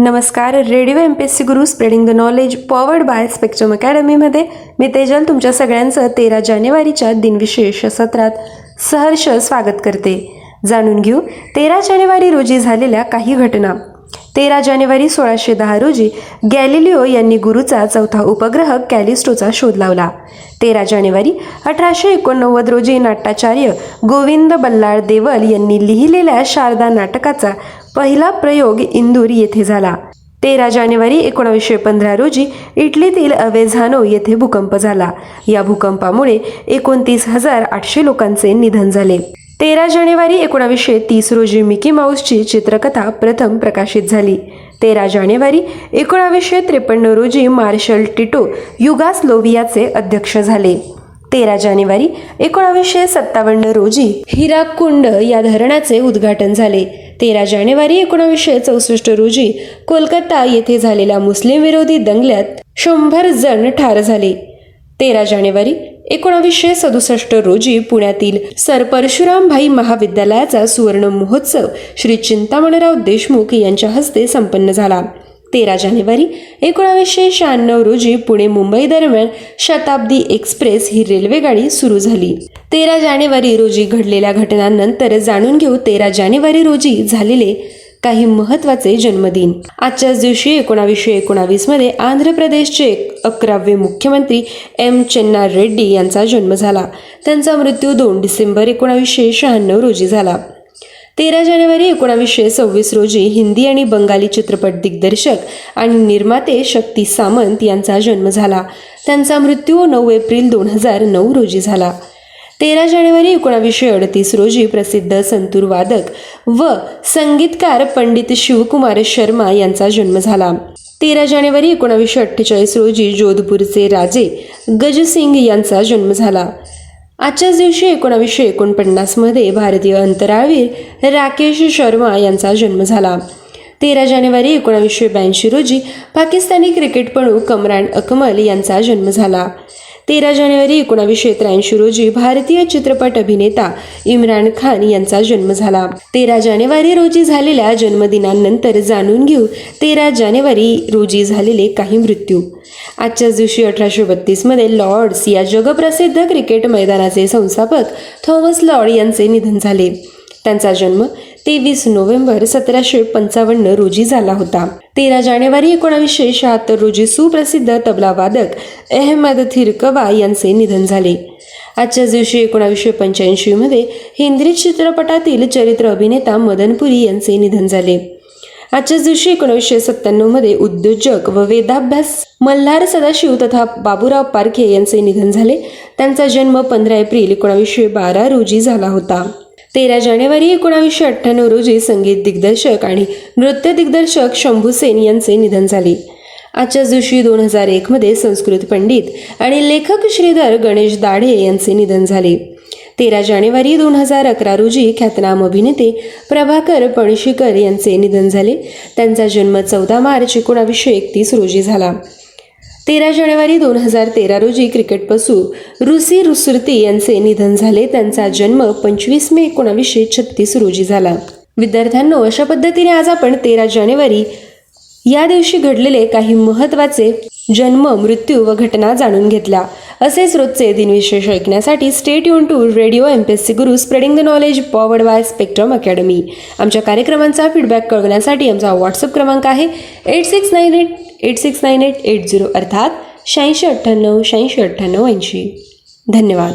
नमस्कार radio M P S C Guru spreading the knowledge powered by Spectrum अकॅडमीमध्ये मी तेजल तुमच्या सगळ्यांचं तेरा जानेवारीच्या दिनविशेष सत्रात सहर्ष स्वागत करते. जाणून घेऊ तेरा जानेवारी रोजी झालेल्या काही घटना. तेरा जानेवारी सोळाशे दहा रोजी गॅलिलिओ यांनी गुरुचा चौथा उपग्रह कॅलिस्टोचा शोध लावला. तेरा जानेवारी अठराशे एकोणनव्वद रोजी नाट्याचार्य गोविंद बल्लाळ देवल यांनी लिहिलेल्या शारदा नाटकाचा पहिला प्रयोग इंदूर येथे झाला. तेरा जानेवारी एकोणावीसशे पंधरा रोजी इटलीतील अवेझानो येथे भूकंप झाला. या भूकंपामुळे एकोणतीस हजार आठशे लोकांचे निधन झाले. तेरा जानेवारी एकोणावीसशे तीस रोजी मिकी माऊसची चित्रकथा प्रथम प्रकाशित झाली. तेरा जानेवारी एकोणावीसशे त्रेपन्न रोजी मार्शल टिटो युगास्लोवियाचे अध्यक्ष झाले. तेरा जानेवारी एकोणावीसशे सत्तावन्न रोजी हिराकुंड या धरणाचे उद्घाटन झाले. तेरा जानेवारी एकोणावीसशे चौसष्ट रोजी कोलकाता येथे झालेल्या मुस्लिम विरोधी दंगल्यात शंभर जण ठार झाले. तेरा जानेवारी एकोणावीसशे सदुसष्ट रोजी पुण्यातील सर परशुरामभाई महाविद्यालयाचा सुवर्ण महोत्सव श्री चिंतामणराव देशमुख यांच्या हस्ते संपन्न झाला. तेरा जानेवारी एकोणावीसशे शहाण्णव रोजी पुणे मुंबई दरम्यान शताब्दी एक्सप्रेस ही रेल्वेगाडी सुरू झाली. तेरा जानेवारी रोजी घडलेल्या घटनांनंतर जाणून घेऊ तेरा जानेवारी रोजी झालेले काही महत्त्वाचे जन्मदिन. आजच्याच दिवशी एकोणावीसशे एकोणावीसमध्ये आंध्र प्रदेशचे अकरावे मुख्यमंत्री एम चेन्ना रेड्डी यांचा जन्म झाला. त्यांचा मृत्यू दोन डिसेंबर एकोणावीसशे शहाण्णव रोजी झाला. तेरा जानेवारी एकोणावीसशे सव्वीस रोजी हिंदी आणि बंगाली चित्रपट दिग्दर्शक आणि निर्माते शक्ती सामंत यांचा जन्म झाला. त्यांचा मृत्यू नऊ एप्रिल दोन हजार नऊ रोजी झाला. तेरा जानेवारी एकोणावीसशे अडतीस रोजी प्रसिद्ध संतूर वादक व संगीतकार पंडित शिवकुमार शर्मा यांचा जन्म झाला. तेरा जानेवारी एकोणावीसशे अठ्ठेचाळीस रोजी जोधपूरचे राजे गजसिंग यांचा जन्म झाला. आजच्याच दिवशी एकोणावीसशे एकोणपन्नासमध्ये भारतीय अंतराळवीर राकेश शर्मा यांचा जन्म झाला. तेरा जानेवारी एकोणावीसशे ब्याऐंशी रोजी पाकिस्तानी क्रिकेटपणू कमरान अकमल यांचा जन्म झाला. तेरा जानेवारी एकोणावीसशे त्र्याऐंशी रोजी भारतीय चित्रपट अभिनेता इम्रान खान यांचा जन्म झाला. तेरा जानेवारी रोजी झालेल्या जन्मदिनांनंतर जाणून घेऊ तेरा जानेवारी रोजी झालेले काही मृत्यू. आजच्याच दिवशी अठराशे बत्तीसमध्ये लॉर्ड्स या जगप्रसिद्ध क्रिकेट मैदानाचे संस्थापक थॉमस लॉर्ड यांचे निधन झाले. त्यांचा जन्म तेवीस नोव्हेंबर सतराशे पंचावन्न रोजी झाला होता. तेरा जानेवारी एकोणावीसशे शहात्तर रोजी सुप्रसिद्ध तबला वादक अहमद थिरकवा यांचे निधन झाले. आजच्याच दिवशी एकोणावीसशे पंच्याऐंशीमध्ये हिंदी चित्रपटातील चरित्र अभिनेता मदनपुरी यांचे निधन झाले. आजच्याच दिवशी एकोणीसशे सत्त्याण्णवमध्ये उद्योजक व वेदाभ्यास मल्हार सदाशिव तथा बाबूराव पारखे यांचे निधन झाले. त्यांचा जन्म पंधरा एप्रिल एकोणावीसशे बारा रोजी झाला होता. तेरा जानेवारी एकोणावीसशे अठ्ठ्याण्णव रोजी संगीत दिग्दर्शक आणि नृत्य दिग्दर्शक शंभू सेन यांचे निधन झाले. आजच्याच दिवशी दोन हजार एकमध्ये संस्कृत पंडित आणि लेखक श्रीधर गणेश दाढे यांचे निधन झाले. तेरा जानेवारी दोन हजार अकरा रोजी ख्यातनाम अभिनेते प्रभाकर पणशीकर यांचे निधन झाले. त्यांचा जन्म चौदा मार्च एकोणावीसशे एकतीस रोजी झाला. तेरा जानेवारी दोन हजार तेरा रोजी क्रिकेटपसू रुसी रुसुर्ती यांचे निधन झाले. त्यांचा जन्म पंचवीस मे एकोणावीसशे छत्तीस रोजी झाला. विद्यार्थ्यांनो अशा पद्धतीने आज आपण तेरा जानेवारी या दिवशी घडलेले काही महत्त्वाचे जन्म मृत्यू व घटना जाणून घेतल्या. असेच रोजचे दिनविशेष ऐकण्यासाठी stay युन to radio M P S C guru spreading the knowledge powered by spectrum academy आमच्या कार्यक्रमांचा फीडबॅक कळवण्यासाठी आमचा व्हॉट्सअप क्रमांक आहे eight six nine eight eight six nine eight eight zero अर्थात शहाऐंशी अठ्ठ्याण्णव शहाऐंशी अठ्ठ्याण्णव ऐंशी. धन्यवाद.